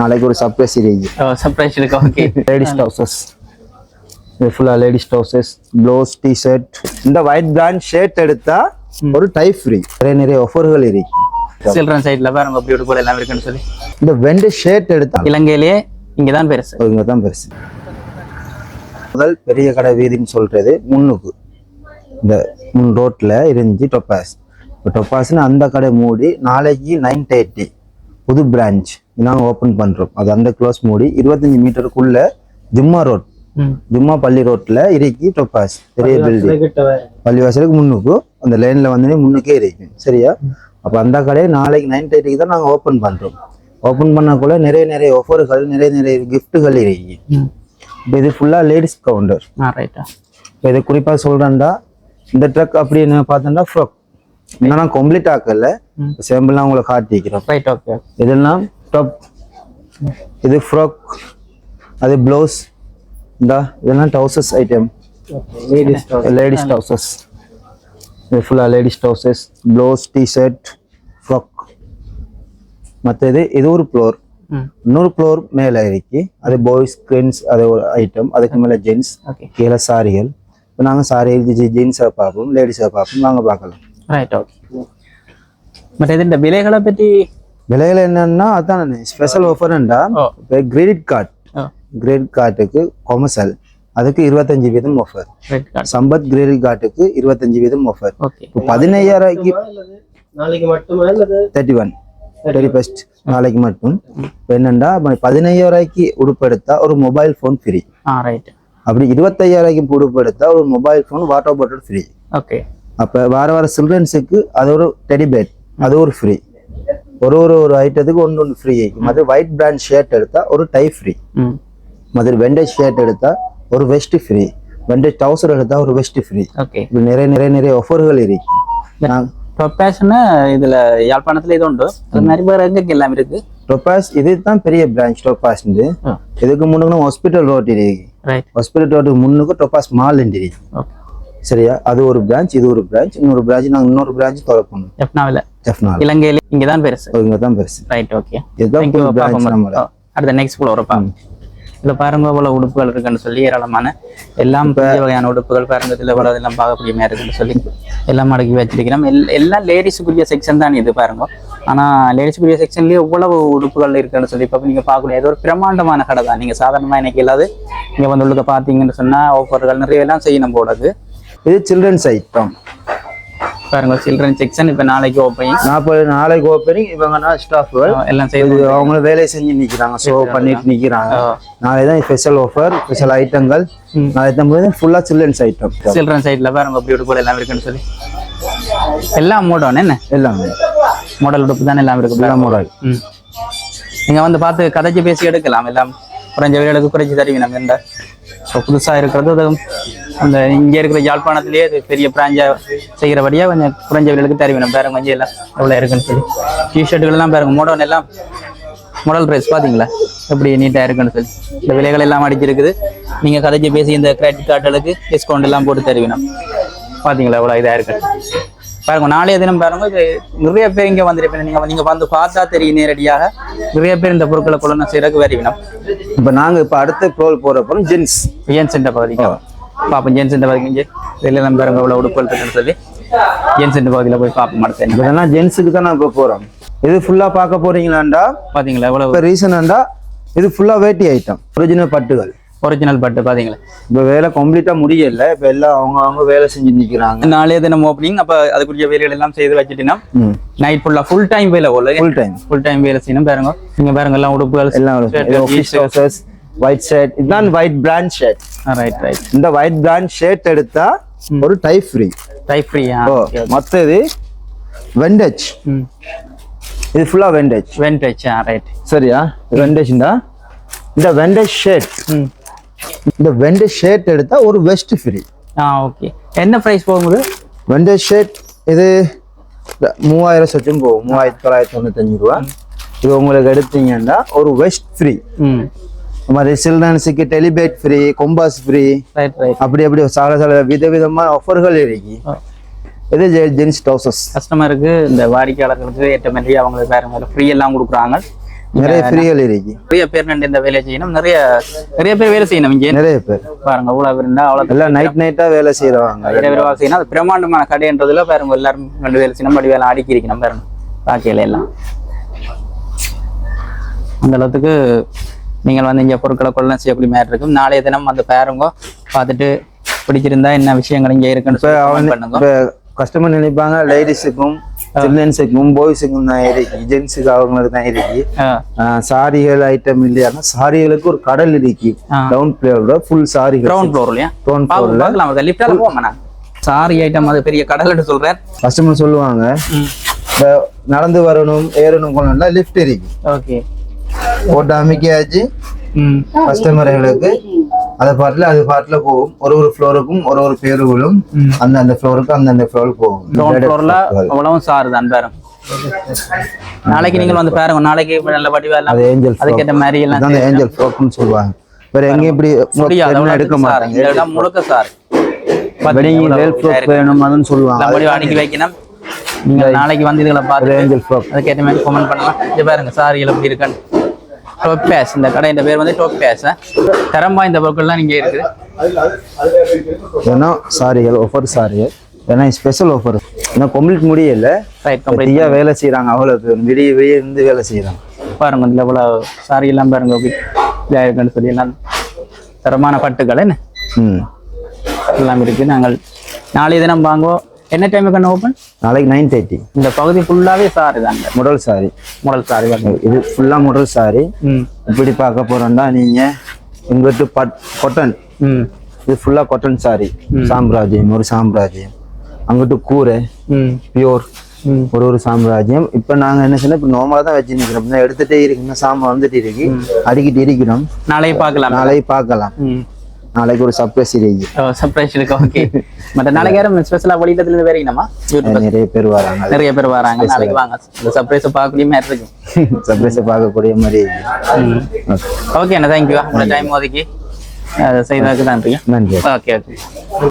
நாளைக்கு ஒரு சர்ப்ரைஸ் இருக்கு சர்ப்ரைஸ் இருக்கு ஓகே லேடிஸ் ட்ரௌசர்ஸ் இது ஃபுல்லாக லேடிஸ் ட்ரௌசர்ஸ் ப்ளவுஸ் டிஷர்ட் இந்த ஒயிட் பிராண்ட் ஷர்ட் எடுத்தா ஒரு டைப் ஃப்ரீ நிறைய நிறைய ஆஃபர்கள் இருக்கு. சில்ட்ரன் சைட்ல பாருங்க பியூட்டிஃபுல் எல்லாம் இருக்குன்னு சொல்லி. இந்த வெண்டு ஷர்ட் எடுத்தா இலங்கையிலேயே இங்கதான் பெருசு. இவங்க தான் பெருசு. முதல் பெரிய கடை வீதின்னு சொல்றது முன்னுக்கு. இந்த முன் ரோட்ல இருந்துச்சு டொப்பாஸ் இப்போ டொப்பாஸ்னு அந்த கடை மூடி நாளைக்கு நைன் தேர்ட்டி புது பிரான்ச் நாங்கள் ஓப்பன் பண்றோம். அது அந்த க்ளோஸ் மூடி இருபத்தஞ்சு மீட்டருக்குள்ள ஜும்மா ரோட். ஜும்மா பள்ளி ரோட்ல இருக்கு டொப்பாஸ் பெரிய பில்டிங் பள்ளிவாசலுக்கு முன்னுக்கு அந்த லைன்ல வந்து முன்னுக்கே இருக்கும் சரியா? அப்போ அந்த கடையை நாளைக்கு நைன் தேர்ட்டிக்கு தான் நாங்கள் ஓப்பன் பண்றோம். ஓப்பன் பண்ணக்குள்ள நிறைய நிறைய ஆஃபர்கள் நிறைய நிறைய கிஃப்ட்டுகள் இருக்கு. இப்போ இது ஃபுல்லாக லேடிஸ் கவுண்டர் இப்போ இது குறிப்பாக சொல்கிறேன்டா இந்த ட்ரக் அப்படின்னு பார்த்தோன்னா ஃப்ராக் இன்னும் கம்ப்ளீட் ஆக்கல. சேம்பிள்லாம் உங்களை காட்டிக்கிறோம் ரைட் ஓகே இதெல்லாம் டாப் இது ஃப்ராக் அது ப்ளவுஸ் இந்த இதெல்லாம் டவுசர்ஸ் ஐட்டம் லேடிஸ் டவுசர்ஸ் இது ஃபுல்லாக ladies trousers blouse T-shirt frock மற்றது இது ஒரு ஃப்ளோர் இன்னொரு ஃப்ளோர் மேலே இருக்கு அது பாய்ஸ் கிரெண்ட்ஸ் அது ஒரு ஐட்டம் அதுக்கு மேலே ஜென்ஸ் கீழே சாரிகள் இப்போ நாங்கள் சாரி ஜென்ஸை பார்ப்போம் லேடிஸை பார்ப்போம் நாங்கள் பார்க்கலாம். ரைட் ஓகே பட் இது இந்த விலைகளை பற்றி விலையில என்னன்னா அதான் ஸ்பெஷல் ஆஃபர்ண்டா இப்போ கிரெடிட் கார்டு கிரெடிட் கார்டுக்கு கொமர்சல் அதுக்கு இருபத்தஞ்சு வீதம் ஆஃபர் சம்பத் கிரெடிட் கார்டுக்கு இருபத்தஞ்சு வீதம் ஆஃபர் ஓகே இப்போ பதினையாயிரூபாய்க்கு நாளைக்கு மட்டுமா தேர்ட்டி ஒன் தேர்ட்டி ஃபஸ்ட் நாளைக்கு மட்டும் இப்போ என்னண்டா பதினையாயிரூபாய்க்கு உடுப்பு எடுத்தா ஒரு மொபைல் ஃபோன் ஃப்ரீ ஆ ரைட் அப்படி இருபத்தையாயிரூபாய்க்கு உடுப்பு எடுத்தா ஒரு mobile phone water bottle free okay அப்போ வார வார சில்ட்ரன்ஸுக்கு அது ஒரு டெடி பேட் அது ஒரு ஃப்ரீ ஒரு ஒரு ஒரு ஐட்டத்துக்கு ஒன்று ஒன்று ஃப்ரீ மற்ற ஒயிட் பிராண்ட் ஷர்ட் எடுத்தா ஒரு டை ஃப்ரீ ம். மற்ற வெண்டேஜ் ஷர்ட் எடுத்தா ஒரு வெஸ்ட் ஃப்ரீ வெண்டேஜ் டவுசர் எடுத்தா ஒரு வெஸ்ட் ஃப்ரீ ஓகே நிறைய நிறைய நிறைய ஆஃபர்கள் இருக்கு. நான் ப்ரொபேஷன் இதுல யாழ்ப்பாணத்துல இது உண்டு. அது மாதிரி வேற எங்க எல்லாம் இருக்கு? டொப்பாஸ் இது தான் பெரிய பிரான்ச் டொப்பாஸ் இதுக்கு முன்னுக்கு ஹாஸ்பிட்டல் ரோட் இருக்கு. ஹாஸ்பிட்டல் ரோட்டுக்கு முன்னுக்கு டொப்பாஸ் மால் இருக்கு. சரியா? அது ஒரு பிரான்ச் இது ஒரு பிரான்ச் இன்னொரு பிரான்ச் நாங்கள் இன்னொரு பிரான்ச் திறக்கணும் ஜெஃப்னாவில் ஜெஃப்னால் இலங்கையில இங்கதான் பெருசு. இவங்க தான் பெருசு. ரைட் ஓகே இதுதான் அடுத்த நெக்ஸ்ட் ஃப்ளோர் பாருங்க இதுல பாருங்க இவ்வளவு உடுப்புகள் இருக்குன்னு சொல்லி ஏராளமான எல்லாம் பெரிய வகையான உடுப்புகள் பாருங்க. இதுல இவ்வளவு எல்லாம் பார்க்கக்கூடிய மாதிரி இருக்குன்னு சொல்லி எல்லாம் அடக்கி வச்சிருக்கிறோம். எல்- எல்லாம் லேடிஸுக்குரிய செக்ஷன் தான் இது பாருங்க. ஆனா லேடிஸுக்குரிய செக்ஷன்லயே இவ்வளவு உடுப்புகள் இருக்குன்னு சொல்லி இப்ப நீங்க பார்க்கக்கூடிய இது ஒரு பிரம்மாண்டமான கடை தான். நீங்க சாதாரணமா இன்னைக்கு இல்லாது நீங்க வந்து உள்ளுக்க பாத்தீங்கன்னு சொன்னா ஆஃபர்கள் நிறைய எல்லாம் செய்யணும் போடுறது இது சில்ட்ரன்ஸ் ஐட்டம். பாருங்க சில்ட்ரன் செக்ஷன் இப்ப நாளைக்கு ஓப்பனிங் நாற்பது நாளைக்கு ஓப்பனிங் இவங்கன்னா ஸ்டாஃப்கள் எல்லாம் செய்து அவங்களும் வேலை செஞ்சு நிக்கிறாங்க ஷோ பண்ணிட்டு நிக்கிறாங்க. ஆ. நாளை தான் ஸ்பெஷல் ஆஃபர் ஸ்பெஷல் ஐட்டங்கள் நாளை தான் ஃபுல்லா சில்ட்ரன்ஸ் ஐட்டம் சில்ட்ரன் சைட்ல பாருங்க பியூட்டிஃபுல் எல்லாம் இருக்குன்னு சொல்லி. எல்லாம் மூடணும் என்ன? எல்லாமே. மாடல் உடுப்பு தானே எல்லாம் இருக்கு எல்லாம் model. ம். நீங்க வந்து பார்த்து கதைச்சு பேசி எடுக்கலாம். எல்லாம் குறைஞ்ச விலைகளுக்கு குறைச்சி தருவீங்க நம்ம இந்த. இப்போ புதுசா இருக்கிறது அந்த இங்க இருக்கிற யாழ்ப்பாணத்திலேயே இது பெரிய பிராஞ்சா செய்கிறபடியா கொஞ்சம் குறைஞ்ச விலைகளுக்கு தருவீங்க பாருங்க கொஞ்சம் எல்லாம் எவ்வளோ இருக்குன்னு சொல்லி. டிஷர்ட்டுகள் எல்லாம் பாருங்க மாடல் எல்லாம் மாடல் ட்ரெஸ் பாத்தீங்களா? எப்படி நீட்டா இருக்குன்னு சொல்லி. இந்த விலைகள் எல்லாம் அடிச்சிருக்குது. நீங்க கதைச்சு பேசி இந்த கிரெடிட் கார்டுகளுக்கு டிஸ்கவுண்ட் எல்லாம் போட்டு தருவீங்க பாத்தீங்களா எவ்வளோ இதா இருக்கு. பாருங்க நாளைய தினம் பாருங்க நிறைய பேர் இங்க வந்துருப்பீங்க. நீங்க நீங்க வந்து பார்த்தா தெரியும் நேரடியாக. நிறைய பேர் இந்த பொருட்களை கொள்ளணும் செய்யறதுக்கு வருவினம் இப்போ நாங்க இப்போ அடுத்த ப்ரோல் போறப்போ ஜென்ஸ் ஜென்ஸ் சென்டர் பகுதிக்கு. பாப்போம் ஜென்ஸ் சென்டர் பகுதிக்கு வெளியில எல்லாம் பாருங்க இவ்வளவு உடுப்புகள் இருக்குன்னு சொல்லி ஜென்ஸ் சென்டர் பகுதியில போய் பார்ப்போம் அடுத்து இதெல்லாம் ஜென்ஸுக்கு தான் நான் இப்போ போறோம். இது ஃபுல்லா பார்க்க போறீங்களாண்டா? பாத்தீங்களா எவ்வளவு? இப்போ ரீசனாண்டா இது ஃபுல்லா வேட்டி ஐட்டம் ஒரிஜினல் பட்டுகள். ஒரிஜினல் பட்டு பாத்தீங்களா? இப்போ வேலை கம்ப்ளீட்டா முடியல. இப்போ எல்லாம் அவங்க அவங்க வேலை செஞ்சு நிக்கிறாங்க. நாளைய தினம் ஓப்பனிங் அப்ப அதுக்குரிய வேலைகள் எல்லாம் செய்து வச்சுட்டீங்கன்னா நைட் ஃபுல்லா ஃபுல் டைம் வேலை போல ஃபுல் டைம் ஃபுல் டைம் வேலை செய்யணும் பாருங்க. நீங்க பாருங்க எல்லாம் உடுப்புகள் எல்லாம் ஒயிட் ஷர்ட் இதுதான் white brand shirt right right இந்த ஒயிட் பிராண்ட் ஷர்ட் எடுத்தா ஒரு டைப் ஃப்ரீ டைப் ஃப்ரீயா ஓ மற்றது வெண்டேஜ் ம் இது ஃபுல்லா வெண்டேஜ் வென்டேஜ் ரைட் சரியா? வெண்டேஜ்டா இந்த? வெண்டேஜ் ஷர்ட் ம் இந்த வெண்டேஜ் ஷர்ட் எடுத்தா ஒரு வெஸ்ட் ஃப்ரீ ஆ ஓகே என்ன ப்ரைஸ் போகும்போது? வெண்டேஜ் ஷர்ட் இது மூவாயிரம் சொச்சும் போகும். மூவாயிரத்தி தொள்ளாயிரத்தி தொண்ணூத்தஞ்சு ரூபா. இது உங்களுக்கு எடுத்தீங்கன்னா ஒரு வெஸ்ட் ஃப்ரீ ம் இந்த மாதிரி சில்ட்ரன்ஸுக்கு டெலிபேட் ஃப்ரீ கொம்பாஸ் ஃப்ரீ அப்படி அப்படி சில சில விதவிதமான ஆஃபர்கள் இருக்கு. இது ஜென்ஸ் டவுசஸ் கஸ்டமருக்கு இந்த வாடிக்கையாளர்களுக்கு ஏற்ற மாதிரி அவங்களுக்கு வேற மாதிரி ஃப்ரீ எல்லாம் கொடுக்குறாங்க. நிறைய ஃப்ரீகள் இருக்கு. நிறைய பேர் நின்று இந்த வேலையை செய்யணும். நிறைய நிறைய பேர் வேலை செய்யணும் இங்கே. நிறைய பேர். பாருங்க அவ்வளவு பேர் இருந்தா அவ்வளவு எல்லாம் நைட் நைட்டா வேலை செய்யறவங்க நிறைய பேர் வேலை செய்யணும். அது பிரம்மாண்டமான கடைன்றதுல பாருங்க எல்லாரும் ரெண்டு வேலை செய்யணும். படி வேலை அடுக்கி இருக்கணும் பாருங்க பாக்கையில எல்லாம். அந்த அளவுக்கு நீங்கள் வந்து இங்கே பொருட்களை கொள்ளலாம் செய்யக்கூடிய மாதிரி இருக்கும். நாளைய தினம் வந்து பாருங்க. பார்த்துட்டு பிடிச்சிருந்தா என்ன விஷயங்கள் இங்கே இருக்குன்னு கஸ்டமர் நினைப்பாங்க லேடிஸுக்கும் சில்ட்ரன்ஸுக்கும் பாய்ஸுக்கும் தான் இருக்கு. ஜென்ஸுக்கு அவங்களுக்கு தான் இருக்கு. சாரிகள் ஐட்டம் இல்லையானா சாரிகளுக்கு ஒரு கடல் இருக்கு. டவுன் பிளேயோட ஃபுல் சாரிகள் கிரவுண்ட் ஃப்ளோர் இல்லையா? பார்க்கலாம். அதை லிஃப்டால போவோம் சாரி ஐட்டம் அது பெரிய கடல்னு சொல்றேன் கஸ்டமர் சொல்லுவாங்க. நடந்து வரணும் ஏறணும் லிஃப்ட் இருக்கு. ஓகே. போட்டு ம். கஸ்டமர்களுக்கு அது பாட்டுல அது பாட்டுல போகும். ஒரு ஒரு ஃப்ளோருக்கும் ஒரு ஒரு பேருகளும் அந்த அந்த ஃப்ளோருக்கு அந்த அந்த ஃப்ளோருக்கு போகும் ஃப்ளோர்ல அவ்வளவும் சாரு தான் பாருங்க நாளைக்கு நீங்கள் வந்து பாருங்க. நாளைக்கு நல்ல படி வேலை அது ஏஞ்சல் அதுக்கேற்ற மாதிரி எல்லாம் அந்த ஏஞ்சல் ஃப்ளோர்க்குன்னு சொல்லுவாங்க. வேற எங்கேயும் இப்படி முடியாது. எடுக்க மாட்டாங்க. இந்த இடம் முழுக்க சார். வெடிங் வேல் ஃப்ளோர் வேணும் அதுன்னு சொல்லுவாங்க. நல்லபடி அடிக்கி வைக்கணும். நீங்க நாளைக்கு வந்து இதுகளை பார்த்து ஏஞ்சல் ஃப்ளோர் அதுக்கேற்ற மாதிரி கமெண்ட் பண்ணலாம். இது பாருங்க சாரி எப்படி இருக்குன்னு. டோப் பேஸ் இந்த கடையின் பேர் வந்து டோப் பேஸ் தரம் வாய்ந்த பொருட்கள்லாம் நீங்க இருக்குது ஏன்னா சாரிகள் ஆஃபர் சாரிகள்? ஏன்னா ஸ்பெஷல் ஆஃபர் ஏன்னா கம்ப்ளீட் முடியல. ரைட் கம்ப்ளீட் ஃப்ரீயா வேலை செய்யறாங்க அவ்வளவு பேர். விடிய விடிய இருந்து வேலை செய்யறாங்க பாருங்க இதுல இவ்வளவு சாரி எல்லாம் பாருங்க இதாக இருக்குன்னு சொல்லி. எல்லாம் தரமான பட்டுகள் என்ன? ம். எல்லாம் இருக்கு. நாங்கள் நாளைய தினம் வாங்குவோம். என்ன டைமுக்கு கண்ணு ஓப்பன் நாளைக்கு நைன் தேர்ட்டி இந்த பகுதி ஃபுல்லாவே சாரி தாங்க முதல் சாரி முதல் சாரி இது ஃபுல்லா முதல் சாரி இப்படி பார்க்க போறோம்னா நீங்க இங்கிட்டு பட் கொட்டன் இது ஃபுல்லா கொட்டன் சாரி சாம்ராஜ்யம் ஒரு சாம்ராஜ்யம். அங்கிட்டு கூரை பியோர் ஒரு ஒரு சாம்ராஜ்யம். இப்போ நாங்க என்ன செய்யணும் இப்போ நார்மலாக தான் வச்சு நிற்கிறோம் இன்னும் எடுத்துட்டே இருக்கு இன்னும் சாமான் வந்துட்டு இருக்கு. அடிக்கிட்டு இருக்கிறோம். நாளைக்கு பார்க்கலாம் நாளைக்கு பார்க்கலாம். நாளைக்கு ஒரு சர்ப்ரைஸ் இருக்கு சர்ப்ரைஸ் இருக்கு ஓகே மற்ற நாளைக்கு யாரும் ஸ்பெஷலாக வெளியிடத்துல இருந்து வரீங்கம்மா நிறைய பேர் வராங்க. நிறைய பேர் வராங்க. நாளைக்கு வாங்க. இந்த சர்ப்ரைஸை பார்க்கக்கூடிய மாதிரி இருக்கு சர்ப்ரைஸை பார்க்கக்கூடிய மாதிரி ஓகே அண்ணா தேங்க்யூ உங்களோட டைம் ஒதுக்கி செய்ததுக்கு நன்றி நன்றி. Okay okay